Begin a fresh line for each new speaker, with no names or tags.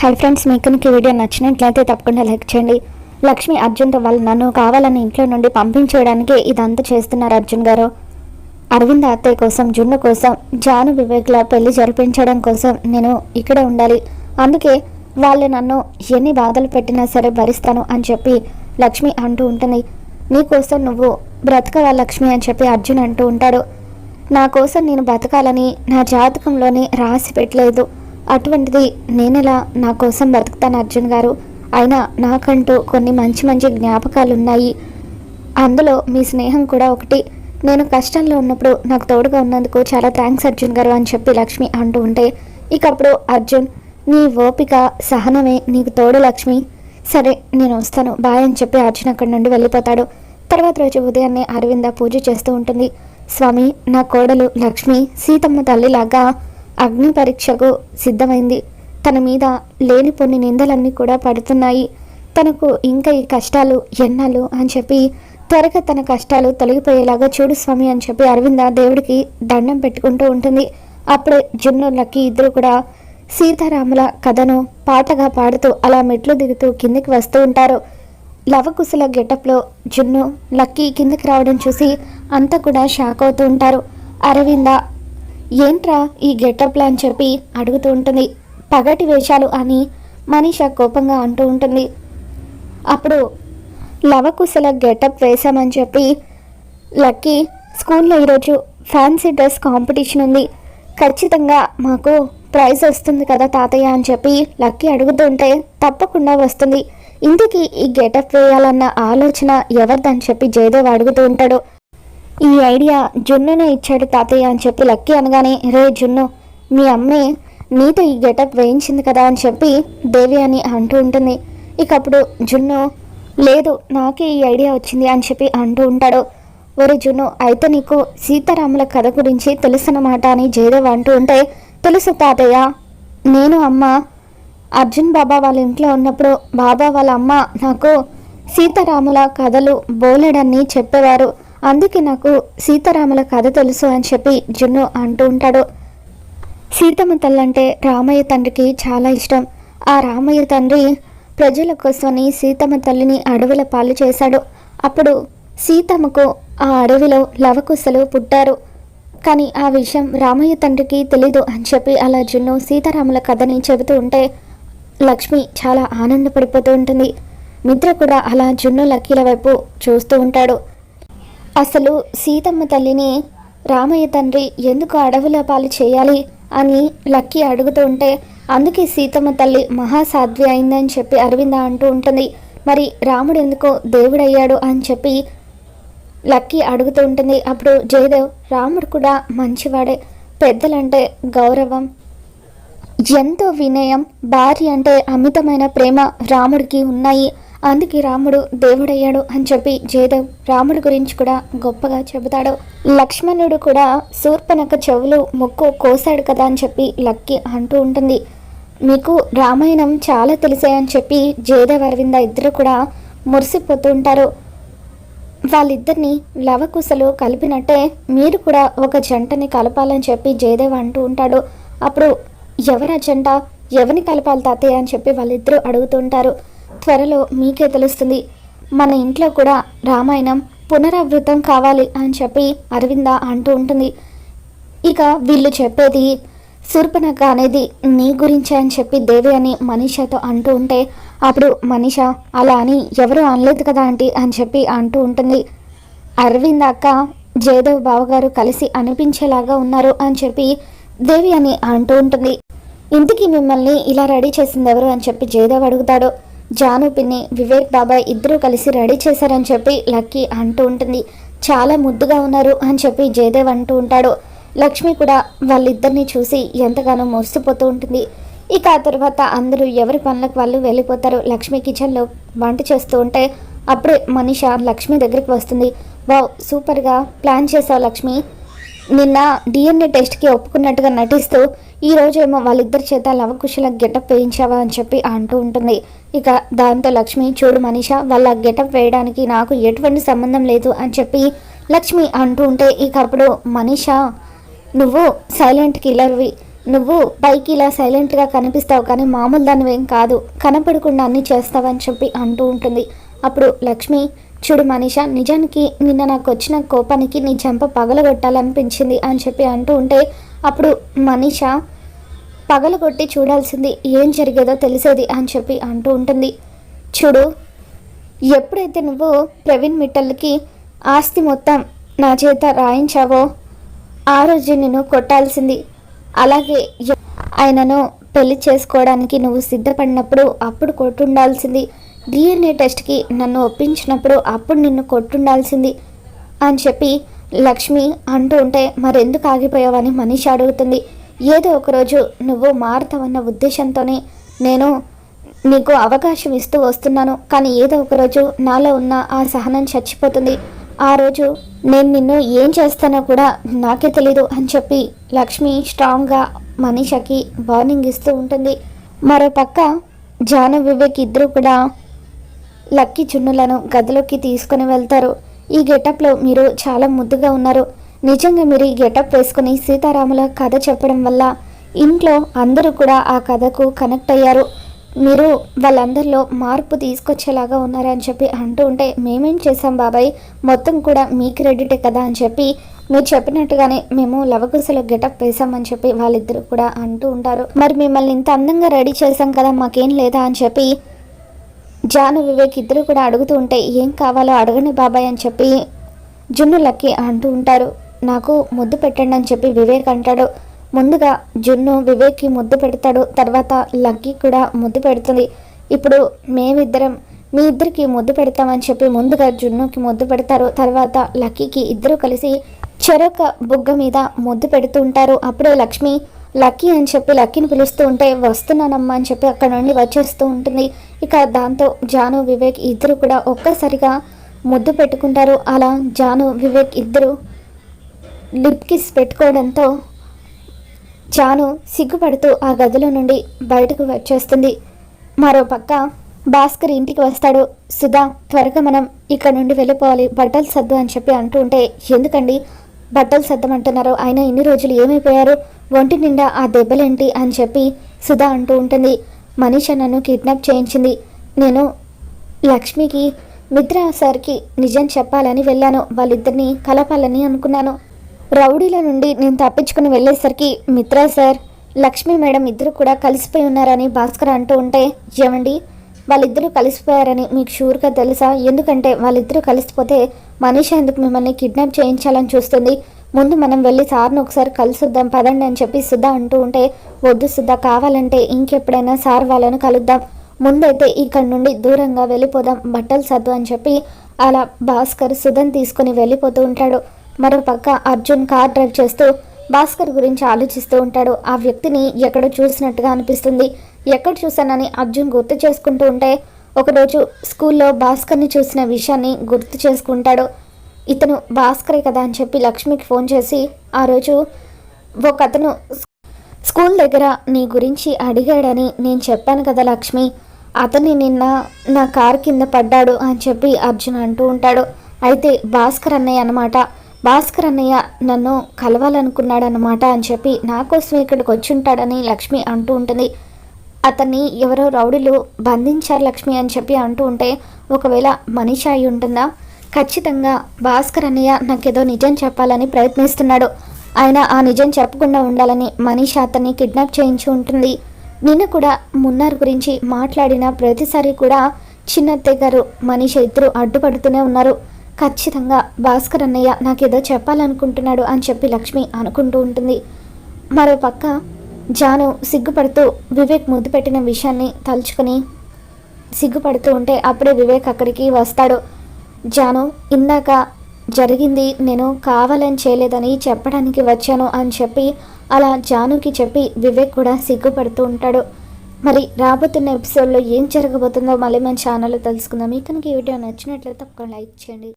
Hi friends మీకు ఈ video నచ్చినట్లయితే తప్పకుండా లైక్ చేయండి. లక్ష్మి అర్జున్తో వాళ్ళు నన్ను కావాలని ఇంట్లో నుండి పంపించేయడానికి ఇదంతా చేస్తున్నారు అర్జున్ గారు. అరవింద్ అత్తయ్య కోసం జున్ను కోసం జాను వివేక్ల పెళ్ళి జరిపించడం కోసం నేను ఇక్కడే ఉండాలి. అందుకే వాళ్ళు నన్ను ఎన్ని బాధలు పెట్టినా సరే భరిస్తాను అని చెప్పి లక్ష్మి అంటూ ఉంటుంది. నీకోసం నువ్వు బ్రతకవా లక్ష్మి అని చెప్పి అర్జున్ అంటూ ఉంటాడు. నా కోసం నేను బతకాలని నా జాతకంలోని రాసి పెట్టలేదు. అటువంటిది నేనెలా నా కోసం బతుకుతాను అర్జున్ గారు? అయినా నాకంటూ కొన్ని మంచి మంచి జ్ఞాపకాలు ఉన్నాయి అందులో మీ స్నేహం కూడా ఒకటి. నేను కష్టంలో ఉన్నప్పుడు నాకు తోడుగా ఉన్నందుకు చాలా థ్యాంక్స్ అర్జున్ గారు అని చెప్పి లక్ష్మి అంటూ ఉంటే ఇకప్పుడు అర్జున్ నీ ఓపిక సహనమే నీకు తోడు లక్ష్మి. సరే నేను వస్తాను. బాయ్ అని చెప్పి అర్జున్ అక్కడి నుండి వెళ్ళిపోతాడు. తర్వాత రోజు ఉదయాన్నే అరవింద పూజ చేస్తూ ఉంటుంది. స్వామి నా కోడలు లక్ష్మి సీతమ్మ తల్లిలాగా అగ్ని పరీక్షకు సిద్ధమైంది. తన మీద లేనిపోని నిందలన్నీ కూడా పడుతున్నాయి. తనకు ఇంకా ఈ కష్టాలు ఎన్నాళ్ళు అని చెప్పి త్వరగా తన కష్టాలు తొలగిపోయేలాగా చూడు స్వామి అని చెప్పి అరవింద దేవుడికి దండం పెట్టుకుంటూ ఉంటుంది. అప్పుడే జున్ను లక్కీ ఇద్దరు కూడా సీతారాముల కథను పాటగా పాడుతూ అలా మెట్లు దిగుతూ కిందికి వస్తూ ఉంటారు. లవకుశల గెటప్లో జున్ను లక్కీ కిందకి రావడం చూసి అంతా కూడా షాక్ అవుతూ ఉంటారు. అరవింద ఏంట్రా ఈ గెటప్లు అని చెప్పి అడుగుతూ ఉంటుంది. పగటి వేషాలు అని మనీష కోపంగా అంటూ ఉంటుంది. అప్పుడు లవకుశల గెటప్ వేశామని చెప్పి లక్కీ స్కూల్లో ఈరోజు ఫ్యాన్సీ డ్రెస్ కాంపిటీషన్ ఉంది. ఖచ్చితంగా మాకు ప్రైజ్ వస్తుంది కదా తాతయ్య అని చెప్పి లక్కీ అడుగుతుంటే తప్పకుండా వస్తుంది. ఇంటికి ఈ గెటప్ వేయాలన్న ఆలోచన ఎవరిదని చెప్పి జయదేవ్ అడుగుతూ ఉంటాడు. ఈ ఐడియా జున్నునే ఇచ్చాడు తాతయ్య అని చెప్పి లక్కీ అనగానే రే జున్ను మీ అమ్మే నీతో ఈ గెటప్ వేయించింది కదా అని చెప్పి దేవి అని అంటూ ఉంటుంది. ఇక అప్పుడు జున్ను లేదు నాకే ఈ ఐడియా వచ్చింది అని చెప్పి అంటూ ఉంటాడు. ఒరే జున్ను అయితే నీకు సీతారాముల కథ గురించి తెలుసన్నమాట అని జయదేవ్ అంటూ ఉంటే తెలుసు తాతయ్య నేను అమ్మ అర్జున్ బాబా వాళ్ళ ఇంట్లో ఉన్నప్పుడు బాబా వాళ్ళ అమ్మ నాకు సీతారాముల కథలు బోలెడన్ని చెప్పేవారు. అందుకే నాకు సీతారాముల కథ తెలుసు అని చెప్పి జున్ను అంటూ ఉంటాడు. సీతమ్మ తల్లంటే రామయ్య తండ్రికి చాలా ఇష్టం. ఆ రామయ్య తండ్రి ప్రజల కోసమని సీతమ్మ తల్లిని అడవుల పాలు చేశాడు. అప్పుడు సీతమ్మకు ఆ అడవిలో లవకుశలు పుట్టారు. కానీ ఆ విషయం రామయ్య తండ్రికి తెలీదు అని చెప్పి అలా జున్ను సీతారాముల కథని చెబుతూ ఉంటే లక్ష్మి చాలా ఆనందపడిపోతూ ఉంటుంది. మిత్ర కూడా అలా జున్ను లక్కీల వైపు చూస్తూ ఉంటాడు. అసలు సీతమ్మ తల్లిని రామయ్య తండ్రి ఎందుకు అడవుల పాలు చేయాలి అని లక్కీ అడుగుతూ ఉంటే అందుకే సీతమ్మ తల్లి మహాసాధ్వి అయిందని చెప్పి అరవింద అంటూ ఉంటుంది. మరి రాముడు ఎందుకో దేవుడయ్యాడు అని చెప్పి లక్కీ అడుగుతూ ఉంటుంది. అప్పుడు జయదేవ్ రాముడు కూడా మంచివాడే పెద్దలంటే గౌరవం ఎంతో వినయం భార్య అంటే అమితమైన ప్రేమ రాముడికి ఉన్నాయి. అందుకే రాముడు దేవుడయ్యాడు అని చెప్పి జయదేవ్ రాముడి గురించి కూడా గొప్పగా చెబుతాడు. లక్ష్మణుడు కూడా శూర్పనక చెవులు ముక్కు కోసాడు కదా అని చెప్పి లక్కి అంటూ ఉంటుంది. మీకు రామాయణం చాలా తెలిసే అని చెప్పి జయదేవ్ అరవింద ఇద్దరు కూడా మురిసిపోతూ ఉంటారు. వాళ్ళిద్దరిని లవకుశలు కలిపినట్టే మీరు కూడా ఒక జంటని కలపాలని చెప్పి జయదేవ్ అంటూ ఉంటాడు. అప్పుడు ఎవరా జంట? ఎవరిని కలపాలి తాతయ్య అని చెప్పి వాళ్ళిద్దరూ అడుగుతుంటారు త్వరలో మీకే తెలుస్తుంది. మన ఇంట్లో కూడా రామాయణం పునరావృతం కావాలి అని చెప్పి అరవింద అంటూ ఉంటుంది. ఇక వీళ్ళు చెప్పేది శూర్పణఖ అనేది నీ గురించే అని చెప్పి దేవి అని మనీషాతో అంటూ ఉంటే అప్పుడు మనీష అలా అని ఎవరు అనలేదు కదా ఆంటీ అని చెప్పి అంటూ ఉంటుంది. అరవింద్ అక్క జయదేవ్ బావగారు కలిసి అనిపించేలాగా ఉన్నారు అని చెప్పి దేవి అని అంటూ ఉంటుంది. ఇంటికి మిమ్మల్ని ఇలా రెడీ చేసింది ఎవరు? అని చెప్పి జయదేవ్ అడుగుతాడు. జాను పిన్ని వివేక్ బాబాయ్ ఇద్దరూ కలిసి రెడీ చేశారని చెప్పి లక్కీ అంటూ ఉంటుంది. చాలా ముద్దుగా ఉన్నారు అని చెప్పి జయదేవ్ అంటూ ఉంటాడు. లక్ష్మి కూడా వాళ్ళిద్దరిని చూసి ఎంతగానో మురిసిపోతూ ఉంటుంది. ఇక ఆ తర్వాత అందరూ ఎవరి పనులకు వాళ్ళు వెళ్ళిపోతారు. లక్ష్మి కిచెన్లో వంట చేస్తూ ఉంటే అప్పుడే మనిష లక్ష్మి దగ్గరికి వస్తుంది. వావ్ సూపర్గా ప్లాన్ చేసావు లక్ష్మి. నిన్న డిఎన్ఏ టెస్ట్కి ఒప్పుకున్నట్టుగా నటిస్తూ ఈ రోజేమో వాళ్ళిద్దరి చేత లవకుశల గెటప్ వేయించావా అని చెప్పి అంటూ ఉంటుంది. ఇక దాంతో లక్ష్మి చూడు మనీష వాళ్ళ గెటప్ వేయడానికి నాకు ఎటువంటి సంబంధం లేదు అని చెప్పి లక్ష్మి అంటూ ఉంటే ఇక అప్పుడు మనీష నువ్వు సైలెంట్ కిల్లర్వి. నువ్వు పైకి ఇలా సైలెంట్గా కనిపిస్తావు కానీ మామూలు దానివేం కాదు. కనపడకుండా అన్నీ చేస్తావని చెప్పి అంటూ ఉంటుంది. అప్పుడు లక్ష్మి చూడు మనీష నిజానికి నిన్న నాకు వచ్చిన కోపానికి నీ చెంప పగలగొట్టాలనిపించింది అని చెప్పి అంటూ ఉంటే అప్పుడు మనీష పగలగొట్టి చూడాల్సింది ఏం జరిగేదో తెలిసేది అని చెప్పి అంటూ ఉంటుంది. చూడు ఎప్పుడైతే నువ్వు ప్రవీణ్ మిట్టల్కి ఆస్తి మొత్తం నా చేత రాయించావో ఆ రోజు నేను కొట్టాల్సింది. అలాగే ఆయనను పెళ్ళి చేసుకోవడానికి నువ్వు సిద్ధపడినప్పుడు అప్పుడు కొట్టుండాల్సింది. డిఎన్ఏ టెస్ట్కి నన్ను ఒప్పించినప్పుడు అప్పుడు నిన్ను కొట్టుండాల్సింది అని చెప్పి లక్ష్మి అంటూ ఉంటే మరెందుకు ఆగిపోయావని మనిషి అడుగుతుంది. ఏదో ఒకరోజు నువ్వు మారుతావన్న ఉద్దేశంతోనే నేను నీకు అవకాశం ఇస్తూ వస్తున్నాను. కానీ ఏదో ఒకరోజు నాలో ఉన్న ఆ సహనం చచ్చిపోతుంది. ఆ రోజు నేను నిన్ను ఏం చేస్తానో కూడా నాకే తెలీదు అని చెప్పి లక్ష్మి స్ట్రాంగ్గా మనీషకి వార్నింగ్ ఇస్తూ ఉంటుంది. మరో పక్క జాను వివేక్ ఇద్దరు కూడా లక్కీ చున్నులను గదిలోకి తీసుకుని వెళ్తారు. ఈ గెటప్లో మీరు చాలా ముద్దుగా ఉన్నారు. నిజంగా మీరు ఈ గెటప్ వేసుకుని సీతారాముల కథ చెప్పడం వల్ల ఇంట్లో అందరూ కూడా ఆ కథకు కనెక్ట్ అయ్యారు. మీరు వాళ్ళందరిలో మార్పు తీసుకొచ్చేలాగా ఉన్నారని చెప్పి అంటూ ఉంటే మేమేం చేసాం బాబాయ్? మొత్తం కూడా మీ క్రెడిటే కదా అని చెప్పి మీరు చెప్పినట్టుగానే మేము లవకుశలో గెటప్ వేసామని చెప్పి వాళ్ళిద్దరూ కూడా అంటూ ఉంటారు. మరి మిమ్మల్ని ఇంత అందంగా రెడీ చేశాం కదా మాకేం లేదా అని చెప్పి జాను వివేక్ ఇద్దరు కూడా అడుగుతూ ఉంటే ఏం కావాలో అడగని బాబాయ్ అని చెప్పి జున్ను లక్కీ అంటూ ఉంటారు. నాకు ముద్దు పెట్టండి అని చెప్పి వివేక్ అంటాడు. ముందుగా జున్ను వివేక్కి ముద్దు పెడతాడు. తర్వాత లక్కీ కూడా ముద్దు పెడుతుంది. ఇప్పుడు మేమిద్దరం మీ ఇద్దరికి ముద్దు పెడతామని చెప్పి ముందుగా జున్నుకి ముద్దు పెడతారు. తర్వాత లక్కీకి ఇద్దరు కలిసి చెరొక బుగ్గ మీద ముద్దు పెడుతూ ఉంటారు. అప్పుడే లక్ష్మి లక్కీ అని చెప్పి లక్కీని పిలుస్తూ ఉంటే వస్తున్నానమ్మా అని చెప్పి అక్కడ నుండి వచ్చేస్తూ ఉంటుంది. ఇక దాంతో జాను వివేక్ ఇద్దరు కూడా ఒక్కసారిగా ముద్దు పెట్టుకుంటారు. అలా జాను వివేక్ ఇద్దరు లిప్ కిస్ పెట్టుకోవడంతో జాను సిగ్గుపడుతూ ఆ గదిలో నుండి బయటకు వచ్చేస్తుంది. మరో పక్క భాస్కర్ ఇంటికి వస్తాడు. సుధా త్వరగా మనం ఇక్కడ నుండి వెళ్ళిపోవాలి. బట్టలు సర్దు అని చెప్పి అంటూ ఉంటే ఎందుకండి? బట్టలు సర్దమంటున్నారు. ఆయన ఇన్ని రోజులు ఏమైపోయారు? ఒంటి నిండా ఆ దెబ్బలేంటి అని చెప్పి సుధా అంటూ ఉంటుంది. మనీష నన్ను కిడ్నాప్ చేయించింది. నేను లక్ష్మికి మిత్ర సార్కి నిజం చెప్పాలని వెళ్ళాను. వాళ్ళిద్దరిని కలపాలని అనుకున్నాను. రౌడీల నుండి నేను తప్పించుకుని వెళ్ళేసరికి మిత్రా సార్ లక్ష్మి మేడం ఇద్దరు కూడా కలిసిపోయి ఉన్నారని భాస్కర్ అంటూ ఉంటే ఏమండి? వాళ్ళిద్దరూ కలిసిపోయారని మీకు షూర్గా తెలుసా? ఎందుకంటే వాళ్ళిద్దరూ కలిసిపోతే మనీష ఎందుకు మిమ్మల్ని కిడ్నాప్ చేయించాలని చూస్తుంది? ముందు మనం వెళ్ళి సార్ను ఒకసారి కలుసుద్దాం పదండి అని చెప్పి సుధా అంటూ ఉంటే వద్దు సుధా కావాలంటే ఇంకెప్పుడైనా సార్ వాళ్ళను కలుద్దాం. ముందైతే ఇక్కడి నుండి దూరంగా వెళ్ళిపోదాం బట్టలు సర్దు అని చెప్పి అలా భాస్కర్ సుధన్ తీసుకుని వెళ్ళిపోతూ ఉంటాడు. మరో పక్క అర్జున్ కార్ డ్రైవ్ చేస్తూ భాస్కర్ గురించి ఆలోచిస్తూ ఉంటాడు. ఆ వ్యక్తిని ఎక్కడో చూసినట్టుగా అనిపిస్తుంది? ఎక్కడ చూశానని అర్జున్ గుర్తు చేసుకుంటూ ఉంటే ఒకరోజు స్కూల్లో భాస్కర్ని చూసిన విషయాన్ని గుర్తు చేసుకుంటాడు. ఇతను భాస్కరే కదా అని చెప్పి లక్ష్మికి ఫోన్ చేసి ఆ రోజు ఒక అతను స్కూల్ దగ్గర నీ గురించి అడిగాడని నేను చెప్పాను కదా లక్ష్మి. అతని నిన్న నా కారు కింద పడ్డాడు అని చెప్పి అర్జున్ అంటూ ఉంటాడు. అయితే భాస్కర్ అన్నయ్య అనమాట భాస్కర్ అన్నయ్య నన్ను కలవాలనుకున్నాడనమాట అని చెప్పి నా కోసం ఇక్కడికి వచ్చి ఉంటాడని లక్ష్మి అంటూ ఉంటుంది. అతన్ని ఎవరో రౌడీలు బంధించారు లక్ష్మి అని చెప్పి అంటూ ఉంటే ఒకవేళ మనిషి అయి ఉంటుందా? ఖచ్చితంగా భాస్కర్ అన్నయ్య నాకేదో నిజం చెప్పాలని ప్రయత్నిస్తున్నాడు. ఆయన ఆ నిజం చెప్పకుండా ఉండాలని మనీష అతన్ని కిడ్నాప్ చేయించి ఉంటుంది. నిన్న కూడా మున్నార్ గురించి మాట్లాడిన ప్రతిసారి కూడా చిన్నత్తయ్య గారు మనీష ఇద్దరు అడ్డుపడుతూనే ఉన్నారు. ఖచ్చితంగా భాస్కర్ అన్నయ్య నాకేదో చెప్పాలనుకుంటున్నాడు అని చెప్పి లక్ష్మి అనుకుంటూ ఉంటుంది. మరో పక్క జాను సిగ్గుపడుతూ వివేక్ ముద్దు పెట్టిన విషయాన్ని తలుచుకుని సిగ్గుపడుతూ ఉంటే అప్పుడే వివేక్ అక్కడికి వస్తాడు. జాను ఇందాక జరిగింది నేను కావాలని చేయలేదని చెప్పడానికి వచ్చాను అని చెప్పి అలా జానుకి చెప్పి వివేక్ కూడా సిగ్గుపడుతూ ఉంటాడు. మరి రాబోతున్న ఎపిసోడ్లో ఏం జరగబోతుందో మళ్ళీ మన ఛానల్లో తెలుసుకుందాం. మీకు కనుక ఈ వీడియో నచ్చినట్లయితే తప్పకుండా లైక్ చేయండి.